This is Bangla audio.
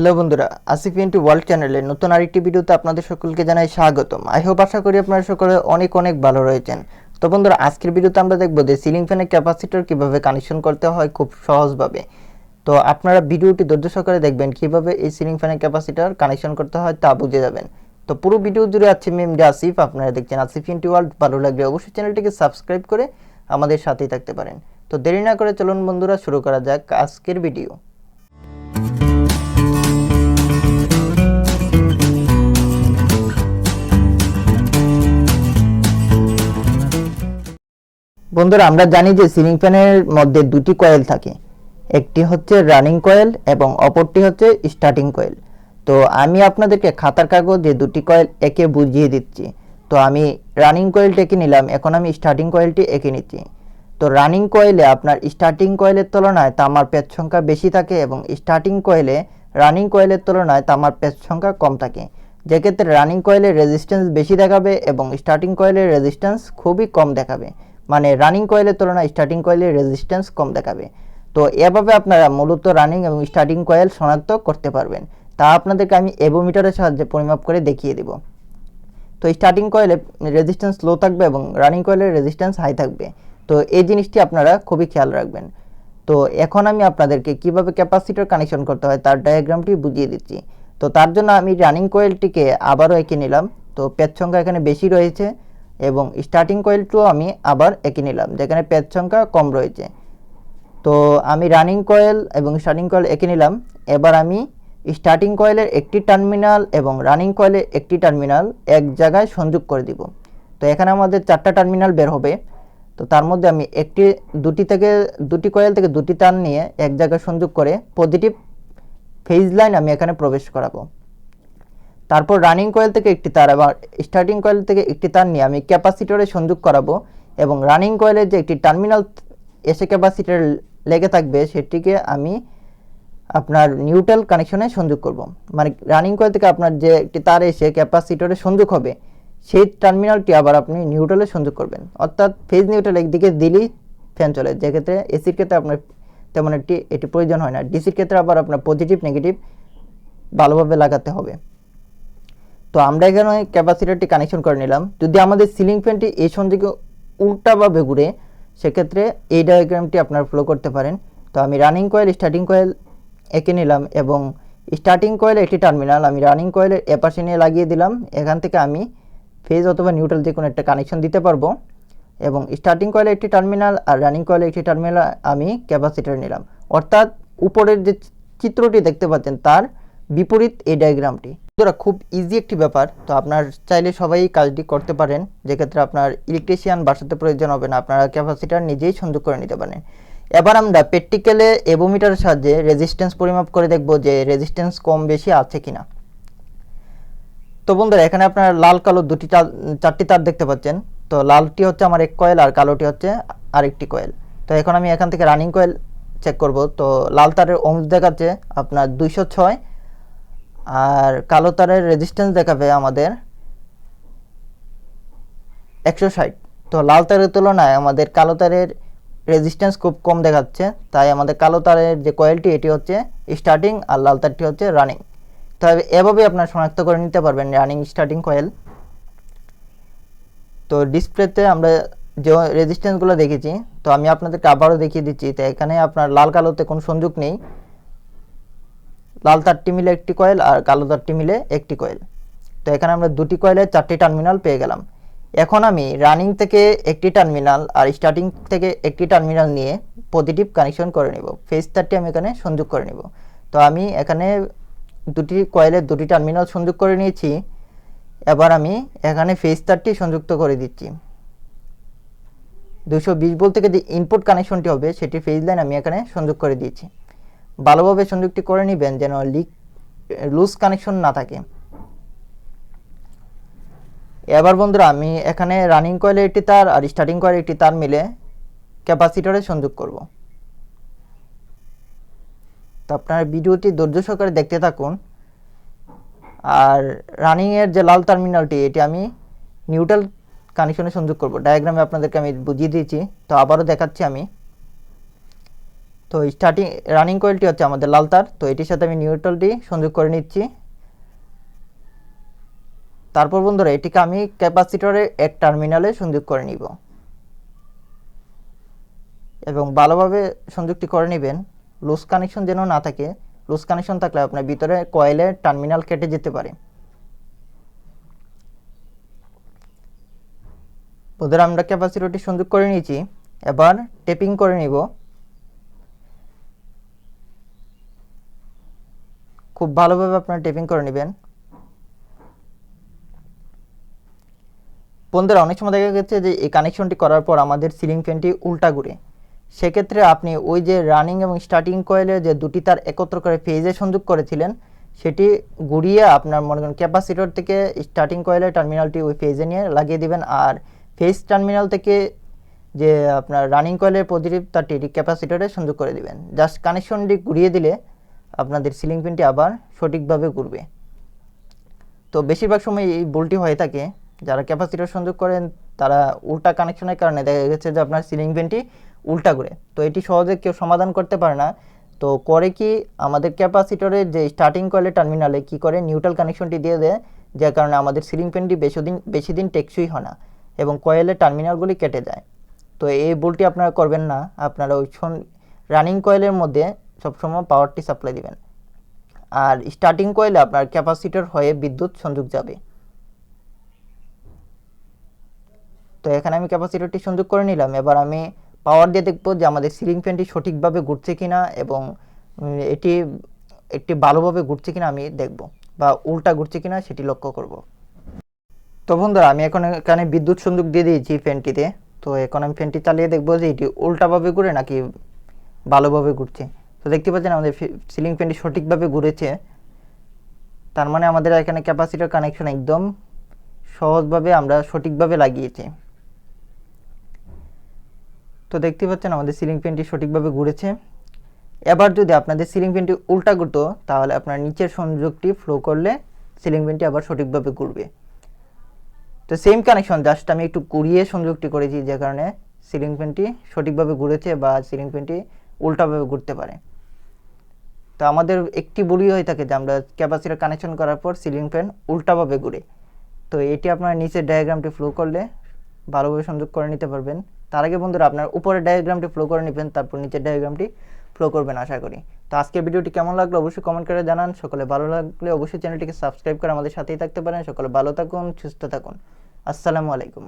হ্যালো বন্ধুরা, আসিফ ইন্টু ওয়ার্ল্ড চ্যানেলে নতুন আরেকটি ভিডিওতে আপনাদের সকলকে জানাই স্বাগতম। আই হোপ আশা করি আপনারা সকলে অনেক অনেক ভালো রয়েছেন। তো বন্ধুরা, আজকের ভিডিওতে আমরা দেখব যে সিলিং ফ্যানের ক্যাপাসিটর কীভাবে কানেকশন করতে হয় খুব সহজভাবে। তো আপনারা ভিডিওটি ধৈর্য সহকারে দেখবেন, কীভাবে এই সিলিং ফ্যানের ক্যাপাসিটর কানেকশন করতে হয় তা বুঝে যাবেন। তো পুরো ভিডিও জুড়ে আছে মেম যে আসিফ, আপনারা দেখছেন আসিফ ইন্টু ওয়ার্ল্ড। ভালো লাগলে অবশ্যই চ্যানেলটিকে সাবস্ক্রাইব করে আমাদের সাথেই থাকতে পারেন। তো দেরি না করে চলুন বন্ধুরা, শুরু করা যাক আজকের ভিডিও। বন্ধুরা, আমরা জানি যে সিলিং ফ্যানের মধ্যে দুটি কয়েল থাকে। একটি হচ্ছে রানিং কয়েল এবং অপরটি হচ্ছে স্টার্টিং কয়েল। তো আমি আপনাদেরকে খাতার কাগজে দুটি কয়েল একে বুঝিয়ে দিচ্ছি। তো আমি রানিং কয়েলটি এঁকে নিলাম, এখন আমি স্টার্টিং কয়েলটি এঁকে নিচ্ছি। তো রানিং কয়েলে আপনার স্টার্টিং কয়েলের তুলনায় তামার পেজ সংখ্যা বেশি থাকে এবং স্টার্টিং কয়েলে রানিং কয়েলের তুলনায় তামার পেজ সংখ্যা কম থাকে। যেক্ষেত্রে রানিং কয়েলের রেজিস্ট্যান্স বেশি দেখাবে এবং স্টার্টিং কয়েলের রেজিস্ট্যান্স খুবই কম দেখাবে। মানে রানিং কয়েলের তুলনায় স্টার্টিং কয়েলের রেজিস্ট্যান্স কম দেখাবে। তো এভাবে আপনারা মূলত রানিং এবং স্টার্টিং কয়েল শনাক্ত করতে পারবেন। তা আপনাদেরকে আমি এবোমিটারের সাহায্যে পরিমাপ করে দেখিয়ে দেব। তো স্টার্টিং কয়েলে রেজিস্ট্যান্স লো থাকবে এবং রানিং কয়েলের রেজিস্ট্যান্স হাই থাকবে। তো এই জিনিসটি আপনারা খুবই খেয়াল রাখবেন। তো এখন আমি আপনাদেরকে কীভাবে ক্যাপাসিটার কানেকশন করতে হয় তার ডায়াগ্রামটি বুঝিয়ে দিচ্ছি। তো তার জন্য আমি রানিং কয়েলটিকে আবারও এঁকে নিলাম। তো পেট সংখ্যা এখানে বেশি রয়েছে। এবং স্টার্টিং কয়েলটিও আমি আবার এঁকে নিলাম, যেখানে পেজ সংখ্যা কম রয়েছে। তো আমি রানিং কয়েল এবং স্টার্টিং কয়েল এঁকে নিলাম। এবার আমি স্টার্টিং কয়েলের একটি টার্মিনাল এবং রানিং কয়েলের একটি টার্মিনাল এক জায়গায় সংযোগ করে দিব। তো এখানে আমাদের চারটা টার্মিনাল বের হবে। তো তার মধ্যে আমি একটি, দুটি থেকে, দুটি কয়েল থেকে দুটি তার নিয়ে এক জায়গায় সংযোগ করে পজিটিভ ফেজ লাইন আমি এখানে প্রবেশ করাবো। তারপর রানিং কয়েল থেকে একটি তার আবার স্টার্টিং কয়েল থেকে একটি তার নিয়ে আমি ক্যাপাসিটরে সংযোগ করাবো এবং রানিং কয়েলের যে একটি টার্মিনাল এসে ক্যাপাসিটর লেগে থাকবে সেটিকে আমি আপনার নিউট্রাল কানেকশনে সংযোগ করব। মানে রানিং কয়েল থেকে আপনার যে একটি তার এসে ক্যাপাসিটরে সংযোগ হবে, সেই টার্মিনালটি আবার আপনি নিউট্রালে সংযোগ করবেন। অর্থাৎ ফেজ নিউট্রাল একদিকে দিলেই ফ্যান চলে। যেক্ষেত্রে এসির ক্ষেত্রে আপনার তেমন একটি, এটি প্রয়োজন হয় না। ডিসির ক্ষেত্রে আবার আপনার পজিটিভ নেগেটিভ ভালোভাবে লাগাতে হবে। তো আমরা এখানে ক্যাপাসিটারটি কানেকশন করে নিলাম। যদি আমাদের সিলিং ফ্যানটি এই সন্ধিকে উল্টা বা ঘুরে সেক্ষেত্রে এই ডায়াগ্রামটি আপনারা ফলো করতে পারেন। তো আমি রানিং কয়েল স্টার্টিং কয়েল এঁকে নিলাম এবং স্টার্টিং কয়েল একটি টার্মিনাল আমি রানিং কয়েলের এপাশে নিয়ে লাগিয়ে দিলাম। এখান থেকে আমি ফেজ অথবা নিউট্রাল যে কোনো একটা কানেকশন দিতে পারব। এবং স্টার্টিং কয়েলে একটি টার্মিনাল আর রানিং কয়েলে একটি টার্মিনাল আমি ক্যাপাসিটার নিলাম। অর্থাৎ উপরের যে চিত্রটি দেখতে পাচ্ছেন, তার বিপরীত এই ডায়াগ্রামটি বন্ধুরা, খুব ইজি একটি ব্যাপার। তো আপনার চাইলে সবাই কাজটি করতে পারেন। যেক্ষেত্রে আপনার ইলেকট্রিশিয়ান বাসাতে প্রয়োজন হবে না, আপনারা ক্যাপাসিটার নিজেই সংযোগ করে নিতে পারেন। এবার আমরা প্র্যাকটিক্যালে এবোমিটারের সাহায্যে রেজিস্ট্যান্স পরিমাপ করে দেখব যে রেজিস্ট্যান্স কম বেশি আছে কিনা। তো বন্ধুরা, এখানে আপনার লাল, কালো দুটি চারটি তার দেখতে পাচ্ছেন। তো লালটি হচ্ছে আমার এক কয়েল আর কালোটি হচ্ছে আরেকটি কয়েল তো এখন আমি এখান থেকে রানিং কয়েল চেক করব। তো লাল তারের ওমস দেখাচ্ছে আপনার দুইশো ছয় আর কালো তারের রেজিস্ট্যান্স দেখাবে আমাদের একশো ষাট। তো লাল তারের তুলনায় আমাদের কালো তারের রেজিস্ট্যান্স খুব কম দেখাচ্ছে, তাই আমাদের কালো তারের যে কয়েলটি এটি হচ্ছে স্টার্টিং আর লাল তারটি হচ্ছে রানিং তবে এভাবে আপনার শনাক্ত করে নিতে পারবেন রানিং স্টার্টিং কয়েল তো ডিসপ্লেতে আমরা যে রেজিস্ট্যান্সগুলো দেখেছি, তো আমি আপনাদেরকে আবারও দেখিয়ে দিচ্ছি, তো এখানে আপনার লাল কালোতে কোনো সংযোগ নেই। লাল তারটি মিলে একটি কয়েল আর কালো তারটি মিলে একটি কয়েল। তো এখানে আমরা দুটি কয়েলের চারটি টার্মিনাল পেয়ে গেলাম। এখন আমি রানিং থেকে একটি টার্মিনাল আর স্টার্টিং থেকে একটি টার্মিনাল নিয়ে পজিটিভ কানেকশন করে নেব। ফেজ তারটি আমি এখানে সংযোগ করে নেব। তো আমি এখানে দুটি কয়েলের দুটি টার্মিনাল সংযোগ করে নিয়েছি। এবার আমি এখানে ফেজ তারটি সংযুক্ত করে দিচ্ছি। দুশো বিশ ভোল্ট থেকে ইনপুট কানেকশনটি হবে, সেটি ফেজ লাইন আমি এখানে সংযোগ করে দিয়েছি। ভালোভাবে সংযুক্তি করে নেবেন যেন লিক লুজ কানেকশন না থাকে। এবার বন্ধুরা, আমি এখানে রানিং কয়েলে একটি তার আর স্টার্টিং কয়েলে একটি তার মিলে ক্যাপাসিটরে সংযোগ করব। তো আপনার ভিডিওটি ধৈর্য সহকারে দেখতে থাকুন। আর রানিংয়ের যে লাল টার্মিনালটি এটি আমি নিউট্রাল কানেকশনে সংযোগ করব। ডায়াগ্রামে আপনাদেরকে আমি বুঝিয়ে দিয়েছি। তো আবারও দেখাচ্ছি আমি। তো স্টার্টিং রানিং কয়েলটি হচ্ছে আমাদের লাল তার। তো এটির সাথে আমি নিউট্রালটি সংযোগ করে নিচ্ছি। তারপর বন্ধুরা, এটিকে আমি ক্যাপাসিটরের এক টার্মিনালে সংযোগ করে নিব। এবং ভালোভাবে সংযুক্তি করে নেবেন। লুজ কানেকশন যেন না থাকে, লুজ কানেকশন থাকলে আপনার ভিতরে কয়েলের টার্মিনাল কেটে যেতে পারে। বন্ধুরা, আমরা ক্যাপাসিটরটি সংযোগ করে নিয়েছি। এবার টেপিং করে নিব। খুব ভালোভাবে আপনারা টেপিং করে নেবেন। বন্ধুরা, অনেক সময় দেখা গেছে যে এই কানেকশনটি করার পর আমাদের সিলিং ফ্যানটি উল্টা ঘুরে। সেক্ষেত্রে আপনি ওই যে রানিং এবং স্টার্টিং কয়েলের যে দুটি তার একত্র করে ফেজে সংযোগ করেছিলেন, সেটি ঘুরিয়ে আপনার মনে করেন ক্যাপাসিটর থেকে স্টার্টিং কয়েলের টার্মিনালটি ওই ফেজে নিয়ে লাগিয়ে দিবেন। আর ফেজ টার্মিনাল থেকে যে আপনার রানিং কয়েলের পজিটিভ তারটি ক্যাপাসিটরে সংযোগ করে দিবেন। জাস্ট কানেকশনটি ঘুরিয়ে দিলে আপনাদের সিলিং ফ্যানটি আবার সঠিকভাবে ঘুরবে। তো বেশিরভাগ সময় এই ভুলটি হয়ে থাকে। যারা ক্যাপাসিটর সংযোগ করেন, তারা উল্টা কানেকশনের কারণে দেখা গেছে যে আপনার সিলিং ফ্যানটি উল্টা ঘুরে। তো এটি সহজে কেউ সমাধান করতে পারে না। তো করে কি আমাদের ক্যাপাসিটরের যে স্টার্টিং কয়েলের টার্মিনালে কি করে নিউট্রাল কানেকশনটি দিয়ে দেয়? যার কারণে আমাদের সিলিং ফ্যানটি বেশি দিন বেশি দিন টেকসই হয় না এবং কয়েলের টার্মিনালগুলি কেটে যায়। তো এই ভুলটি আপনারা করবেন না। আপনারা ওই রানিং কয়েলের মধ্যে সবসময় পাওয়ারটি সাপ্লাই দিবেন। আর স্টার্টিং কয়েলে আপনার ক্যাপাসিটর হয়ে বিদ্যুৎ সংযোগ যাবে। তো এখানে আমি ক্যাপাসিটরটি সংযোগ করে নিলাম। এবার আমি পাওয়ার দিয়ে দেখব যে আমাদের সিলিং ফ্যানটি সঠিকভাবে ঘুরছে কিনা এবং এটি একটি ভালোভাবে ঘুরছে কিনা আমি দেখব বা উল্টা ঘুরছে কিনা সেটি লক্ষ্য করব। তো বন্ধুরা, আমি এখন এখানে বিদ্যুৎ সংযোগ দিয়ে দিয়েছি ফ্যানটিতে তো এখন আমি ফ্যানটি চালিয়ে দেখব যে এটি উল্টাভাবে ঘুরে নাকি ভালোভাবে ঘুরছে। তো দেখতে পাচ্ছেন আমাদের সিলিং ফ্যানটি সঠিকভাবে ঘুরেছে। তার মানে আমাদের এখানে ক্যাপাসিটার কানেকশন একদম সহজভাবে আমরা সঠিকভাবে লাগিয়েছি। তো দেখতে পাচ্ছেন আমাদের সিলিং ফ্যানটি সঠিকভাবে ঘুরেছে। এবার যদি আপনাদের সিলিং ফ্যানটি উল্টা ঘুরতো, তাহলে আপনার নিচের সংযোগটি ফ্লো করলে সিলিং ফ্যানটি আবার সঠিকভাবে ঘুরবে। তো সেম কানেকশন জাস্ট আমি একটু ঘুরিয়ে সংযোগটি করেছি, যে কারণে সিলিং ফ্যানটি সঠিকভাবে ঘুরেছে বা সিলিং ফ্যানটি উল্টাভাবে ঘুরতে পারে। তো আমাদের একটি বলি হয়ে থাকে যে আমরা ক্যাপাসিটার কানেকশন করার পর সিলিং ফ্যান উল্টাভাবে ঘুরে তো এটি আপনার নিচের ডায়াগ্রামটি ফ্লো করলে ভালোভাবে সংযোগ করে নিতে পারবেন। তার আগে বন্ধুরা, আপনার উপরের ডায়াগ্রামটি ফ্লো করে নেবেন, তারপর নিচের ডায়াগ্রামটি ফ্লো করবেন আশা করি। তো আজকের ভিডিওটি কেমন লাগল অবশ্যই কমেন্ট করে জানান। সকলে ভালো লাগলে অবশ্যই চ্যানেলটিকে সাবস্ক্রাইব করে আমাদের সাথেই থাকতে পারেন। সকলে ভালো থাকুন, সুস্থ থাকুন। আসসালামু আলাইকুম।